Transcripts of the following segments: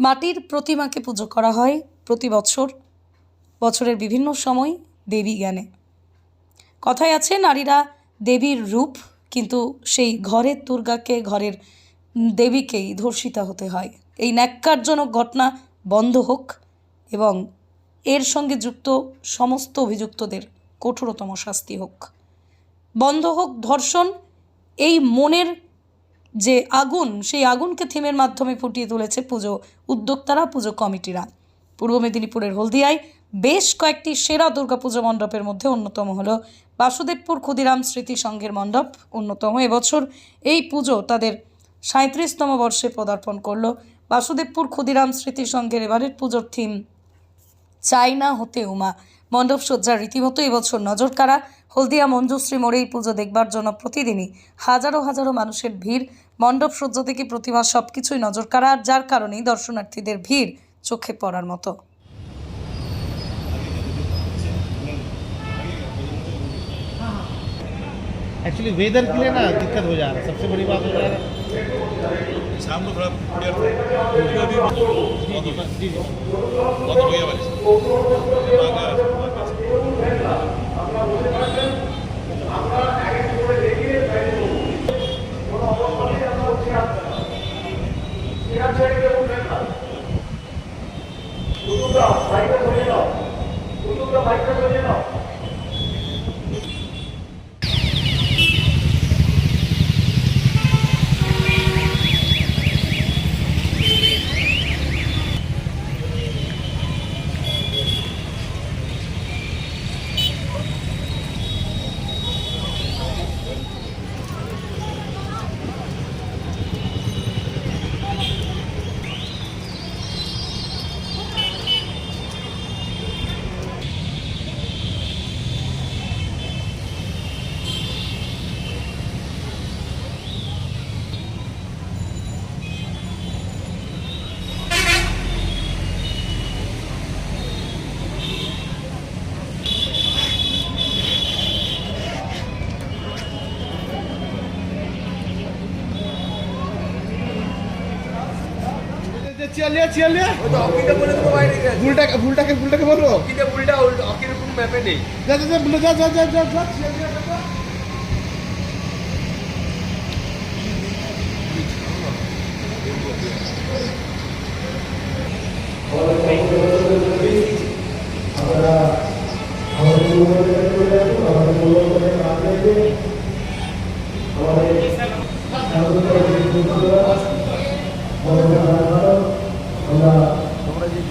মাটির প্রতিমাকে পুজো করা হয় প্রতি বছর। বছরের বিভিন্ন সময় দেবী জ্ঞানে। কথায় আছে, নারীরা দেবীর রূপ, কিন্তু সেই ঘরের দুর্গাকে, ঘরের দেবীকেই ধর্ষিতা হতে হয়। এই ন্যাক্কারজনক ঘটনা বন্ধ হোক এবং এর সঙ্গে যুক্ত সমস্ত অভিযুক্তদের কঠোরতম শাস্তি হোক। বন্ধ হোক ধর্ষণ, এই মনের যে আগুন, সেই আগুনকে থিমের মাধ্যমে ফুটিয়ে তুলেছে পুজো উদ্যোক্তারা, পুজো কমিটিরা। পূর্ব মেদিনীপুরের হলদিয়ায় বেশ কয়েকটি সেরা দুর্গাপুজো মণ্ডপের মধ্যে অন্যতম হলো বাসুদেবপুর ক্ষুদিরাম স্মৃতি সংঘের মণ্ডপ, অন্যতম এবছর এই পুজো তাদের সাঁত্রিশতম বর্ষে পদার্পণ করল। বাসুদেবপুর ক্ষুদিরাম স্মৃতি সংঘের এবারের পুজোর থিম চাইনা হতে উমা। মণ্ডপ সজ্জার রীতিমতো এবছর নজর কাড়া হলদিয়া মঞ্জুশ্রী মোড়ে এই পুজো দেখবার জন্য প্রতিদিনই হাজারো হাজারো মানুষের ভিড় মণ্ডপ সজ্জা থেকে প্রতিমা সব কিছুই নজর কাড়া আর যার কারণেই দর্শনার্থীদের ভিড় চোখে পড়ার মতো एक्चुअली वेदर के लिए ना दिक्कत हो जा रहा है सबसे बड़ी बात हो जा रहा है शाम को थोड़ा क्लियर हो अभी बहुत होगा जी like you're living up. চলিয়ে চলিয়ে ওই তো অকিটা বলে দেবো বাইরে গেছে ভুলটাকে ভুলটাকে ভুলটাকে বলব অকিটা উল্টা উল্টা অকির কোনো ম্যাপে নেই। যা যা যা বলে যা যা যা যা যা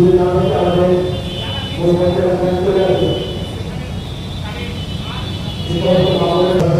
যা, যা। আমাদের